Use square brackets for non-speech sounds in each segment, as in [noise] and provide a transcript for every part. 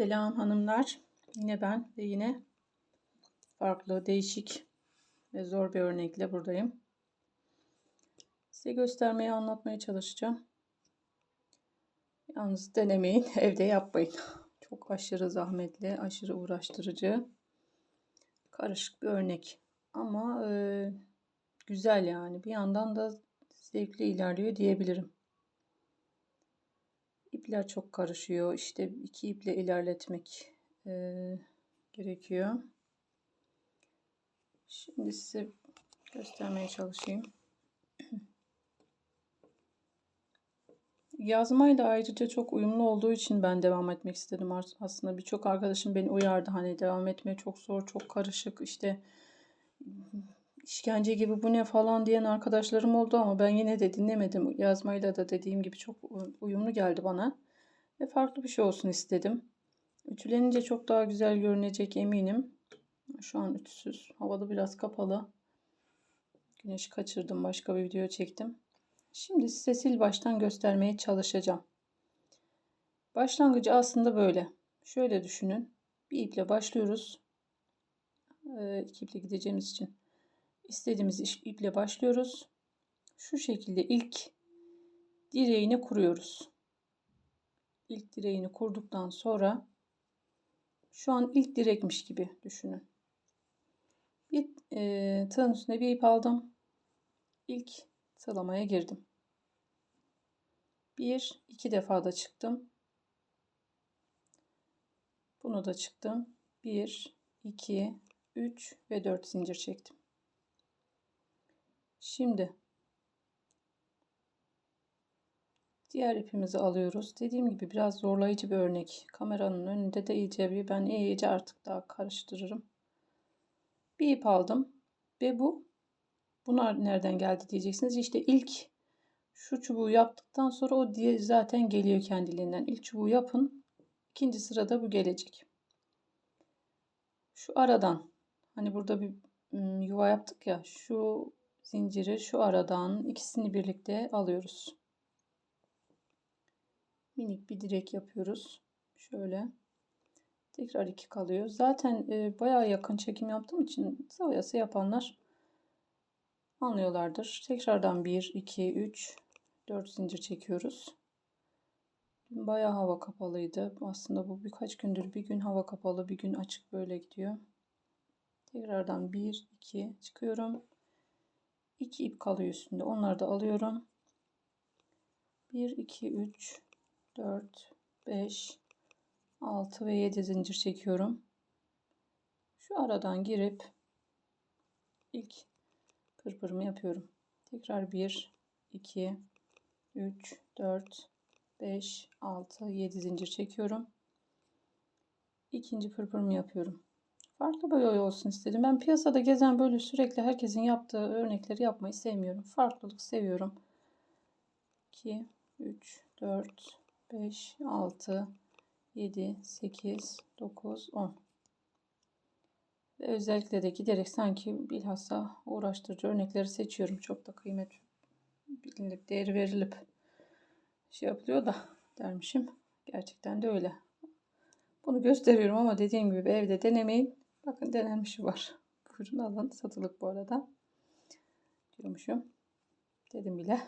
Selam hanımlar. Yine ben ve yine farklı, değişik ve zor bir örnekle buradayım. Size göstermeye, anlatmaya çalışacağım. Yalnız denemeyin, [laughs] evde yapmayın. [laughs] Çok aşırı zahmetli, aşırı uğraştırıcı, karışık bir örnek. Ama e, güzel yani. Bir yandan da zevkli ilerliyor diyebilirim. İpler çok karışıyor. İşte iki iple ilerletmek e, gerekiyor. Şimdi size göstermeye çalışayım. [clears throat] Yazmayla ayrıca çok uyumlu olduğu için ben devam etmek istedim aslında. Birçok arkadaşım beni uyardı hani devam etmeye çok zor, çok karışık işte işkence gibi bu ne falan diyen arkadaşlarım oldu ama ben yine de dinlemedim. Yazmayla da dediğim gibi çok uyumlu geldi bana. Ve farklı bir şey olsun istedim. Ütülenince çok daha güzel görünecek eminim. Şu an ütüsüz. Havada biraz kapalı. Güneşi kaçırdım. Başka bir video çektim. Şimdi size sil baştan göstermeye çalışacağım. Başlangıcı aslında böyle. Şöyle düşünün. Bir iple başlıyoruz. Ee, iki iple gideceğimiz için istediğimiz iple başlıyoruz. Şu şekilde ilk direğini kuruyoruz. İlk direğini kurduktan sonra şu an ilk direkmiş gibi düşünün. Bir e, tığın üstüne bir ip aldım. İlk sılamaya girdim. Bir, iki defa da çıktım. Bunu da çıktım. Bir, iki, üç ve dört zincir çektim. Şimdi diğer ipimizi alıyoruz. Dediğim gibi biraz zorlayıcı bir örnek. Kameranın önünde de iyice bir ben iyice artık daha karıştırırım. Bir ip aldım ve bu bunlar nereden geldi diyeceksiniz. İşte ilk şu çubuğu yaptıktan sonra o diye zaten geliyor kendiliğinden. İlk çubuğu yapın. İkinci sırada bu gelecek. Şu aradan hani burada bir yuva yaptık ya şu zinciri şu aradan ikisini birlikte alıyoruz. Minik bir direk yapıyoruz. Şöyle. Tekrar iki kalıyor. Zaten e, bayağı yakın çekim yaptığım için sayası yapanlar anlıyorlardır. Tekrardan 1, 2, 3, 4 zincir çekiyoruz. Bayağı hava kapalıydı. Aslında bu birkaç gündür bir gün hava kapalı bir gün açık böyle gidiyor. Tekrardan 1, 2 çıkıyorum. 2 ip kalıyor üstünde. Onları da alıyorum. 1, 2, 3, 4, 5, 6 ve 7 zincir çekiyorum. Şu aradan girip ilk pırpırımı yapıyorum. Tekrar 1, 2, 3, 4, 5, 6, 7 zincir çekiyorum. İkinci pırpırımı yapıyorum. Farklı bir boy olsun istedim. Ben piyasada gezen böyle sürekli herkesin yaptığı örnekleri yapmayı sevmiyorum. Farklılık seviyorum. 2, 3, 4, 5, 6, 7, 8, 9, 10. Ve özellikle de giderek sanki bilhassa uğraştırıcı örnekleri seçiyorum. Çok da kıymet bilinip değeri verilip şey yapılıyor da dermişim. Gerçekten de öyle. Bunu gösteriyorum ama dediğim gibi evde denemeyin. Bakın denenmişi var. [laughs] Buyurun alın. Satılık bu arada. Diyormuşum. Dedim bile.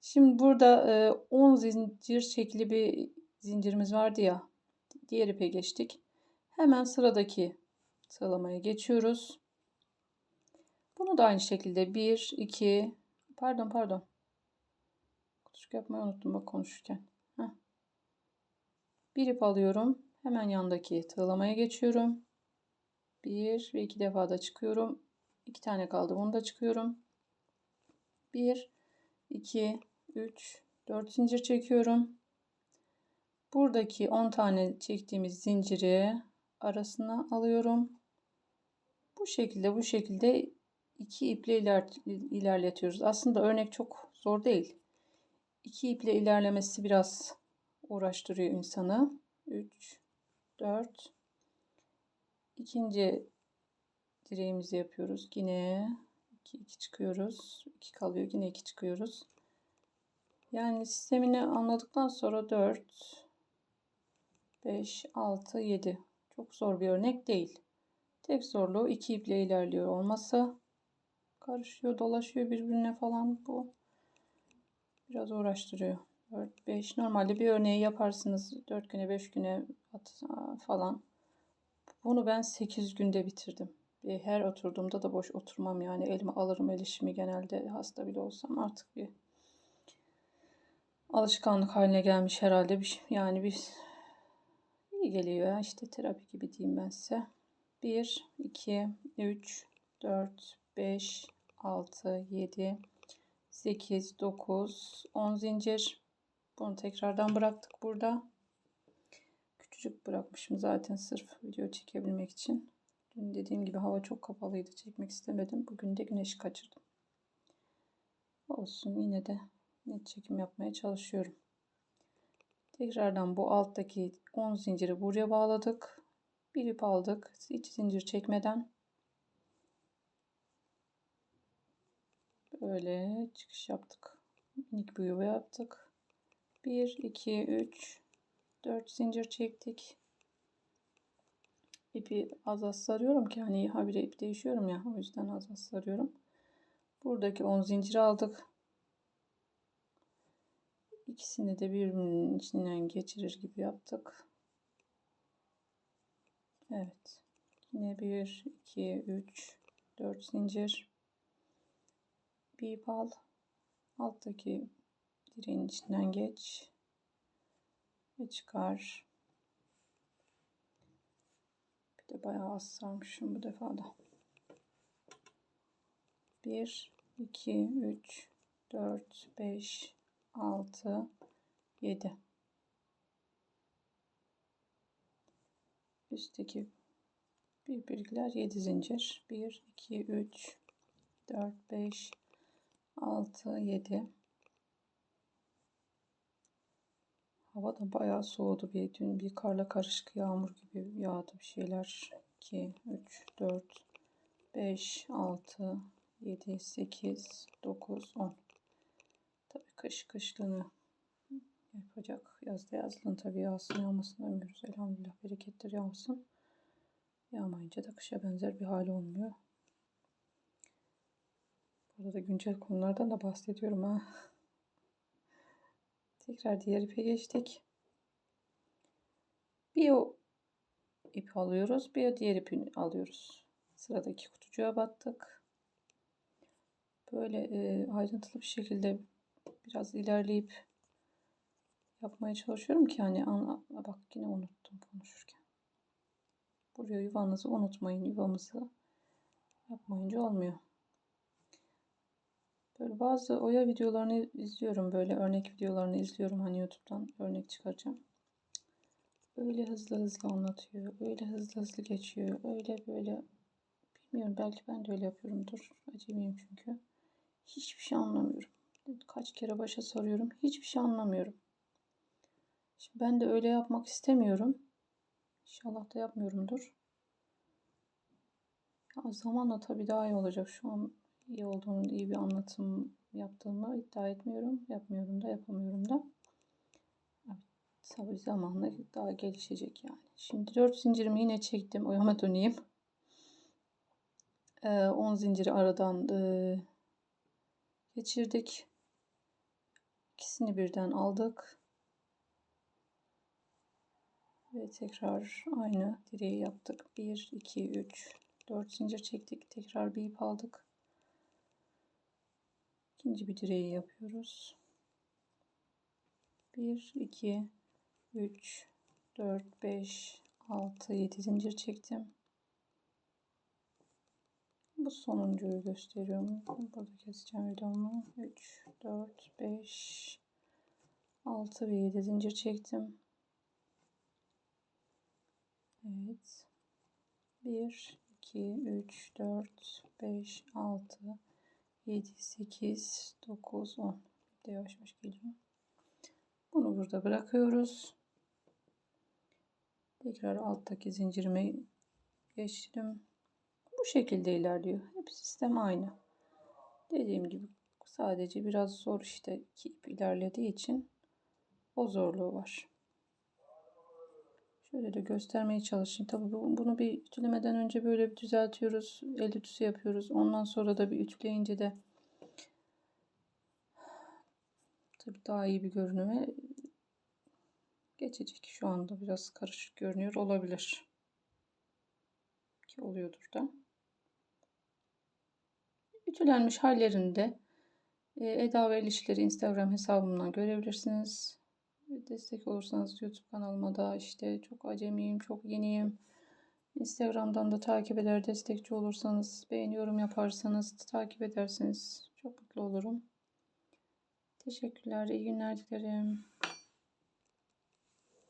Şimdi burada 10 e, zincir şekli bir zincirimiz vardı ya. Diğer ipe geçtik. Hemen sıradaki sıralamaya geçiyoruz. Bunu da aynı şekilde 1, 2, pardon pardon. Küçük yapmayı unuttum bak konuşurken. Heh. Bir ip alıyorum. Hemen yandaki tığlamaya geçiyorum. Bir ve iki defa da çıkıyorum. İki tane kaldı. Bunu da çıkıyorum. Bir, iki, üç, dört zincir çekiyorum. Buradaki 10 tane çektiğimiz zinciri arasına alıyorum. Bu şekilde bu şekilde iki iple iler, ilerletiyoruz. Aslında örnek çok zor değil. İki iple ilerlemesi biraz uğraştırıyor insanı. 3 4 ikinci direğimizi yapıyoruz. Yine 2 2 çıkıyoruz. 2 kalıyor. Yine 2 çıkıyoruz. Yani sistemini anladıktan sonra 4 5, 6, 7. Çok zor bir örnek değil. Tek zorluğu iki iple ilerliyor olması. Karışıyor, dolaşıyor birbirine falan bu. Biraz uğraştırıyor. 4, 5. Normalde bir örneği yaparsınız 4 güne 5 güne falan. Bunu ben 8 günde bitirdim. Her oturduğumda da boş oturmam yani elime alırım el işimi genelde hasta bile olsam artık bir alışkanlık haline gelmiş herhalde bir yani bir iyi geliyor ya işte terapi gibi diyeyim ben size. 1 2 3 4 5 6 7 8 9 10 zincir. Bunu tekrardan bıraktık burada. Küçücük bırakmışım zaten sırf video çekebilmek için. Dün dediğim gibi hava çok kapalıydı. Çekmek istemedim. Bugün de güneşi kaçırdım. Olsun yine de net çekim yapmaya çalışıyorum. Tekrardan bu alttaki 10 zinciri buraya bağladık. Bir ip aldık. Hiç zincir çekmeden. Böyle çıkış yaptık. Minik bir yuva yaptık. 1, 2, 3, 4 zincir çektik. İpi az az sarıyorum ki hani habire ip değişiyorum ya. O yüzden az az sarıyorum. Buradaki 10 zincir aldık. İkisini de birbirinin içinden geçirir gibi yaptık. Evet. Yine 1, 2, 3, 4 zincir. Bir ip al. Alttaki direğin içinden geç. Ve çıkar. Bir de bayağı az sarmışım bu defa da. 1, 2, 3, 4, 5, 6, 7. Üstteki birbirler 7 zincir. 1, 2, 3, 4, 5, 6, 7. Hava da bayağı soğudu. Bir, dün bir karla karışık yağmur gibi yağdı bir şeyler. 2, 3, 4, 5, 6, 7, 8, 9, 10. Tabii kış kışlığını yapacak. Yazda yazlığın tabii yağsın yağmasını ömürüz. Elhamdülillah berekettir yağsın. Yağmayınca da kışa benzer bir hali olmuyor. Burada da güncel konulardan da bahsediyorum ha. Tekrar diğer ipe geçtik. Bir o ip alıyoruz. Bir diğer ipi alıyoruz. Sıradaki kutucuğa battık. Böyle e, ayrıntılı bir şekilde biraz ilerleyip yapmaya çalışıyorum ki hani an, bak yine unuttum konuşurken. Buraya yuvanızı unutmayın. Yuvamızı yapmayınca olmuyor. Böyle bazı oya videolarını izliyorum. Böyle örnek videolarını izliyorum. Hani YouTube'dan örnek çıkaracağım. Öyle hızlı hızlı anlatıyor. Öyle hızlı hızlı geçiyor. Öyle böyle bilmiyorum belki ben de öyle yapıyorumdur. Acemiyim çünkü. Hiçbir şey anlamıyorum. Kaç kere başa soruyorum. Hiçbir şey anlamıyorum. Şimdi ben de öyle yapmak istemiyorum. İnşallah da yapmıyorumdur. Ya zamanla tabii daha iyi olacak. Şu an iyi olduğunu, iyi bir anlatım yaptığımı iddia etmiyorum. Yapmıyorum da, yapamıyorum da. Tabii zamanla daha gelişecek yani. Şimdi 4 zincirimi yine çektim. Oyama döneyim. 10 ee, zinciri aradan e, geçirdik. İkisini birden aldık. Ve tekrar aynı direği yaptık. 1, 2, 3, 4 zincir çektik. Tekrar bir ip aldık. İkinci bir direği yapıyoruz. 1, 2, 3, 4, 5, 6, 7 zincir çektim. Bu sonuncuyu gösteriyorum. Burada keseceğim videomu. 3, 4, 5, 6 ve 7 zincir çektim. Evet. 1, 2, 3, 4, 5, 6, 7, 8, 9, 10. Bir de yavaş yavaş geliyor. Bunu burada bırakıyoruz. Tekrar alttaki zincirime geçtim. Bu şekilde ilerliyor. Hep sistem aynı. Dediğim gibi sadece biraz zor işte ip ilerlediği için o zorluğu var. Şöyle de göstermeye çalışayım. Tabii bu- bunu bir ütülemeden önce böyle bir düzeltiyoruz. El ütüsü yapıyoruz. Ondan sonra da bir ütüleyince de tabii daha iyi bir görünüme geçecek. Şu anda biraz karışık görünüyor olabilir. Ki oluyordur da. Ütülenmiş hallerinde e, Eda ve El İşleri Instagram hesabımdan görebilirsiniz. Destek olursanız YouTube kanalıma da işte çok acemiyim, çok yeniyim. Instagram'dan da takip eder, destekçi olursanız, beğeni yorum yaparsanız, takip ederseniz çok mutlu olurum. Teşekkürler, iyi günler dilerim.